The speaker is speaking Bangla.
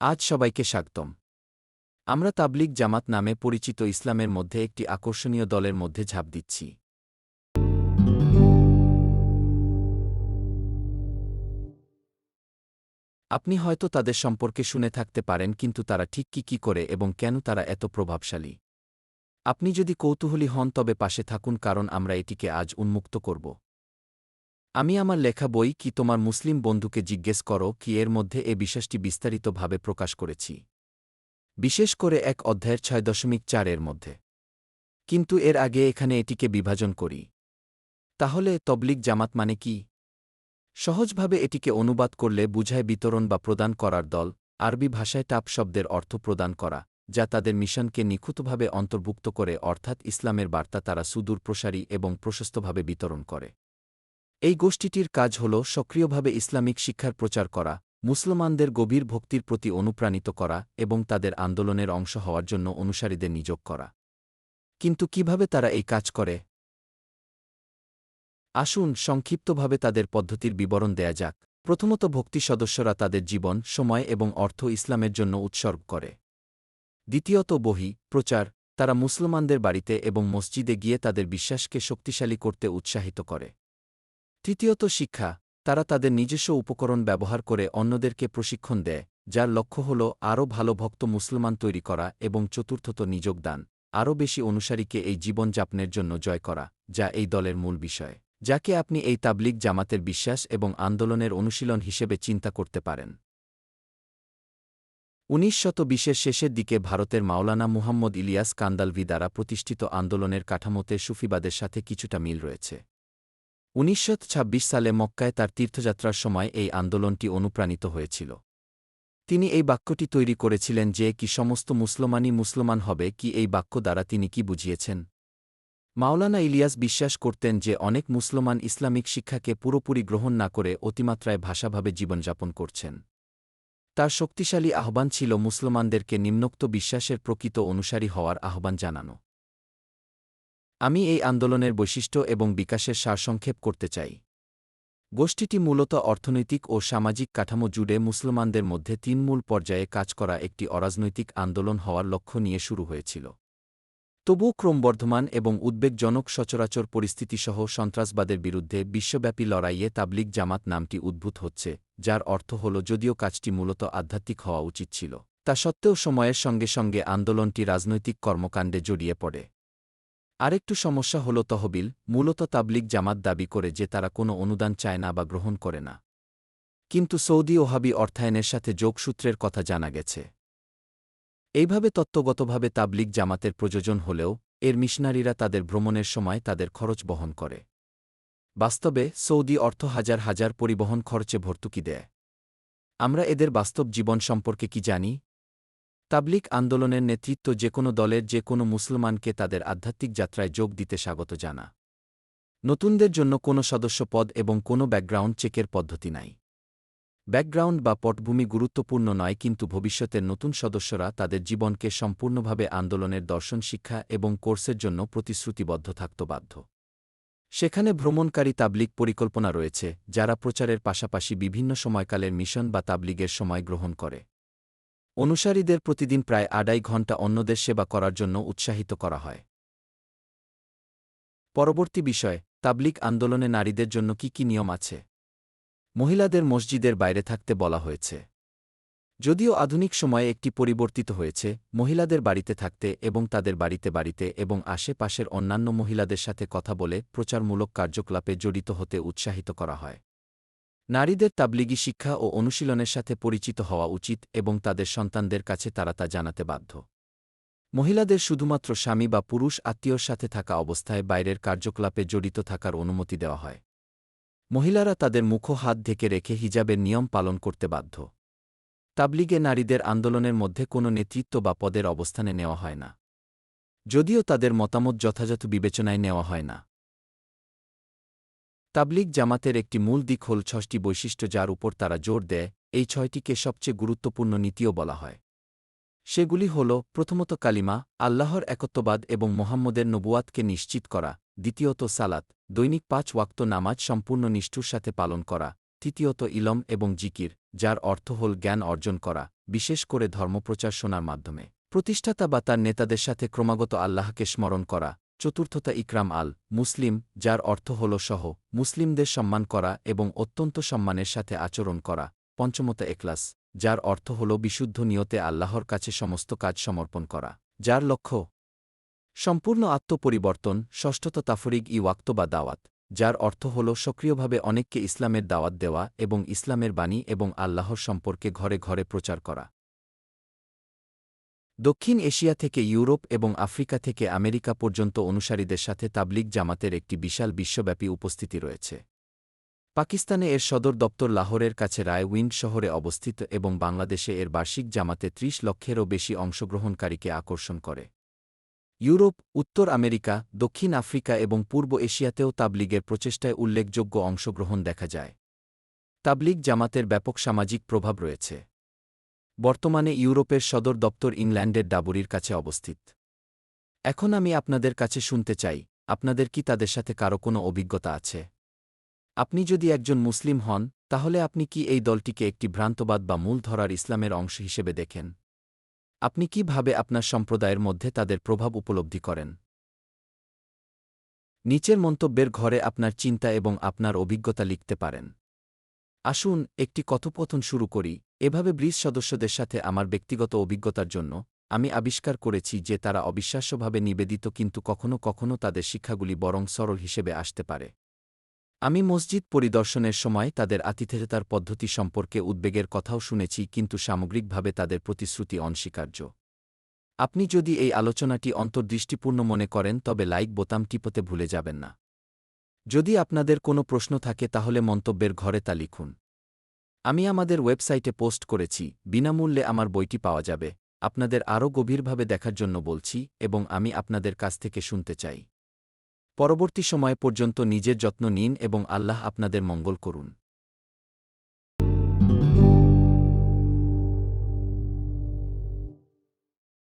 আজ সবাইকে স্বাগতম। আমরা তাবলিগ জামাত নামে পরিচিত ইসলামের মধ্যে একটি আকর্ষণীয় দলের মধ্যে ঝাঁপ দিচ্ছি। আপনি হয়তো তাদের সম্পর্কে শুনে থাকতে পারেন, কিন্তু তারা ঠিক কি কি করে এবং কেন তারা এত প্রভাবশালী। আপনি যদি কৌতূহলী হন, তবে পাশে থাকুন, কারণ আমরা এটিকে আজ উন্মুক্ত করব। আমি আমার লেখা বই কি তোমার মুসলিম বন্ধুকে জিজ্ঞেস করো কি এর মধ্যে এ বিশ্বাসটি বিস্তারিতভাবে প্রকাশ করেছি। বিশেষ করে এক অধ্যায়ের ছয় দশমিক চারের মধ্যে। কিন্তু এর আগে এখানে এটিকে বিভাজন করি। তাহলে তবলিক জামাত মানে কি? সহজভাবে এটিকে অনুবাদ করলে বুঝায় বিতরণ বা প্রদান করার দল, আরবি ভাষায় টাপ শব্দের অর্থ প্রদান করা, যা তাদের মিশনকে নিখুঁতভাবে অন্তর্ভুক্ত করে, অর্থাৎ ইসলামের বার্তা তারা সুদূর প্রসারী এবং প্রশস্তভাবে বিতরণ করে। এই গোষ্ঠীটির কাজ হল সক্রিয়ভাবে ইসলামিক শিক্ষার প্রচার করা, মুসলমানদের গভীর ভক্তির প্রতি অনুপ্রাণিত করা এবং তাদের আন্দোলনের অংশ হওয়ার জন্য অনুসারীদের নিযোগ করা। কিন্তু কীভাবে তারা এই কাজ করে? আসুন সংক্ষিপ্তভাবে তাদের পদ্ধতির বিবরণ দেয়া যাক। প্রথমত ভক্তি সদস্যরা তাদের জীবন, সময় এবং অর্থ ইসলামের জন্য উৎসর্গ করে। দ্বিতীয়ত বহি, প্রচার, তারা মুসলমানদের বাড়িতে এবং মসজিদে গিয়ে তাদের বিশ্বাসকে শক্তিশালী করতে উৎসাহিত করে। তৃতীয়ত শিক্ষা, তারা তাদের নিজস্ব উপকরণ ব্যবহার করে অন্যদেরকে প্রশিক্ষণ দেয়, যার লক্ষ্য হল আরও ভালো ভক্ত মুসলমান তৈরি করা এবং চতুর্থত নিযোগ দান, আরও বেশি অনুসারীকে এই জীবন জীবনযাপনের জন্য জয় করা, যা এই দলের মূল বিষয়, যাকে আপনি এই তাবলিক জামাতের বিশ্বাস এবং আন্দোলনের অনুশীলন হিসেবে চিন্তা করতে পারেন। উনিশ শত বিশের শেষের দিকে ভারতের মাওলানা মুহাম্মদ ইলিয়াস কান্দালভি দ্বারা প্রতিষ্ঠিত আন্দোলনের কাঠামোতে সুফিবাদের সাথে কিছুটা মিল রয়েছে। উনিশশো সালে মক্কায় তার তীর্থযাত্রার সময় এই আন্দোলনটি অনুপ্রাণিত হয়েছিল। তিনি এই বাক্যটি তৈরি করেছিলেন যে, কি সমস্ত মুসলমানই মুসলমান হবে, কি এই বাক্য দ্বারা তিনি কি বুঝিয়েছেন? মাওলানা ইলিয়াস বিশ্বাস করতেন যে, অনেক মুসলমান ইসলামিক শিক্ষাকে পুরোপুরি গ্রহণ না করে অতিমাত্রায় ভাষাভাবে জীবনযাপন করছেন। তার শক্তিশালী আহ্বান ছিল মুসলমানদেরকে নিম্নোক্ত বিশ্বাসের প্রকৃত অনুসারী হওয়ার আহ্বান জানানো। আমি এই আন্দোলনের বৈশিষ্ট্য এবং বিকাশের সারসংক্ষেপ করতে চাই। গোষ্ঠীটি মূলত অর্থনৈতিক ও সামাজিক কাঠামো জুড়ে মুসলমানদের মধ্যে তিন মূল পর্যায়ে কাজ করা একটি অরাজনৈতিক আন্দোলন হওয়ার লক্ষ্য নিয়ে শুরু হয়েছিল। তবুও ক্রমবর্ধমান এবং উদ্বেগজনক সচরাচর পরিস্থিতিসহ সন্ত্রাসবাদের বিরুদ্ধে বিশ্বব্যাপী লড়াইয়ে তাবলিগ জামাত নামটি উদ্ভূত হচ্ছে, যার অর্থ হল যদিও কাজটি মূলত আধ্যাত্মিক হওয়া উচিত ছিল, তা সত্ত্বেও সময়ের সঙ্গে সঙ্গে আন্দোলনটি রাজনৈতিক কর্মকাণ্ডে জড়িয়ে পড়ে। আরেকটু সমস্যা হল তহবিল, মূলত তাবলিগ জামাত দাবি করে যে তারা কোনো অনুদান চায় না বা গ্রহণ করে না। কিন্তু সৌদি ওহাবি অর্থায়নের সাথে যোগসূত্রের কথা জানা গেছে। এইভাবে তত্ত্বগতভাবে তাবলিগ জামাতের প্রযোজন হলেও, এর মিশনারিরা তাদের ভ্রমণের সময় তাদের খরচ বহন করে। বাস্তবে, সৌদি অর্থ হাজার হাজার পরিবহন খরচে ভর্তুকি দেয়। আমরা এদের বাস্তব জীবন সম্পর্কে কি জানি? তাবলিক আন্দোলনের নেতৃত্ব যে কোনো দলের যে কোনো মুসলমানকে তাদের আধ্যাত্মিক যাত্রায় যোগ দিতে স্বাগত জানা। নতুনদের জন্য কোনো সদস্য পদ এবং কোনো ব্যাকগ্রাউন্ড চেকের পদ্ধতি নাই। ব্যাকগ্রাউন্ড বা পটভূমি গুরুত্বপূর্ণ নয় কিন্তু ভবিষ্যতের নতুন সদস্যরা তাদের জীবনকে সম্পূর্ণভাবে আন্দোলনের দর্শন শিক্ষা এবং কোর্সের জন্য প্রতিশ্রুতিবদ্ধ থাকত বাধ্য। সেখানে ভ্রমণকারী তাবলিক পরিকল্পনা রয়েছে, যারা প্রচারের পাশাপাশি বিভিন্ন সময়কালের মিশন বা তাবলিগের সময় গ্রহণ করে। অনুসারীদের প্রতিদিন প্রায় আড়াই ঘণ্টা অন্যদের সেবা করার জন্য উৎসাহিত করা হয়। পরবর্তী বিষয় তাবলিক আন্দোলনে নারীদের জন্য কি কি নিয়ম আছে? মহিলাদের মসজিদের বাইরে থাকতে বলা হয়েছে। যদিও আধুনিক সময়ে একটি পরিবর্তিত হয়েছে, মহিলাদের বাড়িতে থাকতে এবং তাদের বাড়িতে বাড়িতে এবং আশেপাশের অন্যান্য মহিলাদের সাথে কথা বলে প্রচারমূলক কার্যকলাপে জড়িত হতে উৎসাহিত করা হয়। নারীদের তাবলিগি শিক্ষা ও অনুশীলনের সাথে পরিচিত হওয়া উচিত এবং তাদের সন্তানদের কাছে তারা তা জানাতে বাধ্য। মহিলাদের শুধুমাত্র স্বামী বা পুরুষ আত্মীয়র সাথে থাকা অবস্থায় বাইরের কার্যকলাপে জড়িত থাকার অনুমতি দেওয়া হয়। মহিলারা তাদের মুখ হাত ঢেকে রেখে হিজাবের নিয়ম পালন করতে বাধ্য। তাবলিগে নারীদের আন্দোলনের মধ্যে কোনো নেতৃত্ব বা পদের অবস্থানে নেওয়া হয় না। যদিও তাদের মতামত যথাযথ বিবেচনায় নেওয়া হয় না। তাবলিগ জামাতের একটি মূল দিক হল ছয়টি বৈশিষ্ট্য যার উপর তারা জোর দেয়, এই ছয়টিকে সবচেয়ে গুরুত্বপূর্ণ নীতিও বলা হয়। সেগুলি হল, প্রথমত কালিমা, আল্লাহর একত্ববাদ এবং মোহাম্মদের নবুয়াতকে নিশ্চিত করা, দ্বিতীয়ত সালাত, দৈনিক পাঁচ ওয়াক্ত নামাজ সম্পূর্ণ নিষ্ঠুর সাথে পালন করা, তৃতীয়ত ইলম এবং জিকির, যার অর্থ হল জ্ঞান অর্জন করা, বিশেষ করে ধর্মপ্রচার শোনার মাধ্যমে। প্রতিষ্ঠাতা বা তার নেতাদের সাথে ক্রমাগত আল্লাহকে স্মরণ করা চতুর্থতা ইকরাম আল মুসলিম, যার অর্থ হল সহ, মুসলিমদের সম্মান করা এবং অত্যন্ত সম্মানের সাথে আচরণ করা। পঞ্চমতা এক্লাস যার অর্থ হল বিশুদ্ধ নিয়তে আল্লাহর কাছে সমস্ত কাজ সমর্পণ করা, যার লক্ষ্য? সম্পূর্ণ আত্মপরিবর্তন, ষষ্ঠত তাফরিক ই ওয়াক্ত বা দাওয়াত, যার অর্থ হল সক্রিয়ভাবে অনেককে ইসলামের দাওয়াত দেওয়া এবং ইসলামের বাণী এবং আল্লাহর সম্পর্কে ঘরে ঘরে প্রচার করা। দক্ষিণ এশিয়া থেকে ইউরোপ এবং আফ্রিকা থেকে আমেরিকা পর্যন্ত অনুসারীদের সাথে তাবলিগ জামাতের একটি বিশাল বিশ্বব্যাপী উপস্থিতি রয়েছে। পাকিস্তানে এর সদর দপ্তর লাহোরের কাছে রায়উইন্ড শহরে অবস্থিত এবং বাংলাদেশে এর বার্ষিক জামাতে ত্রিশ লক্ষেরও বেশি অংশগ্রহণকারীকে আকর্ষণ করে। ইউরোপ, উত্তর আমেরিকা, দক্ষিণ আফ্রিকা এবং পূর্ব এশিয়াতেও তাবলিগের প্রচেষ্টায় উল্লেখযোগ্য অংশগ্রহণ দেখা যায়। তাবলিগ জামাতের ব্যাপক সামাজিক প্রভাব রয়েছে। বর্তমানে ইউরোপের সদর দপ্তর ইংল্যান্ডের ডাবুরির কাছে অবস্থিত। এখন আমি আপনাদের কাছে শুনতে চাই, আপনাদের কি তাদের সাথে কারও কোনো অভিজ্ঞতা আছে? আপনি যদি একজন মুসলিম হন, তাহলে আপনি কি এই দলটিকে একটি ভ্রান্তবাদ বা মূল ধরার ইসলামের অংশ হিসেবে দেখেন? আপনি কীভাবে আপনার সম্প্রদায়ের মধ্যে তাদের প্রভাব উপলব্ধি করেন? নিচের মন্তব্যের ঘরে আপনার চিন্তা এবং আপনার অভিজ্ঞতা লিখতে পারেন। আসুন, একটি কথোপথন শুরু করি। এভাবে ব্রিজ সদস্যদের সাথে আমার ব্যক্তিগত অভিজ্ঞতার জন্য আমি আবিষ্কার করেছি যে তারা অবিশ্বাস্যভাবে নিবেদিত কিন্তু কখনও কখনও তাদের শিক্ষাগুলি বরং সরল হিসেবে আসতে পারে। আমি মসজিদ পরিদর্শনের সময় তাদের আতিথেয়তার পদ্ধতি সম্পর্কে উদ্বেগের কথাও শুনেছি কিন্তু সামগ্রিকভাবে তাদের প্রতিশ্রুতি অনস্বীকার্য। আপনি যদি এই আলোচনাটি অন্তর্দৃষ্টিপূর্ণ মনে করেন তবে লাইক বোতাম টিপতে ভুলে যাবেন না। যদি আপনাদের কোনো প্রশ্ন থাকে তাহলে মন্তব্যের ঘরে তা লিখুন। আমি আমাদের ওয়েবসাইটে পোস্ট করেছি, বিনামূল্যে আমার বইটি পাওয়া যাবে। আপনাদের আরও গভীরভাবে দেখার জন্য বলছি এবং আমি আপনাদের কাছ থেকে শুনতে চাই। পরবর্তী সময় পর্যন্ত নিজের যত্ন নিন এবং আল্লাহ আপনাদের মঙ্গল করুন।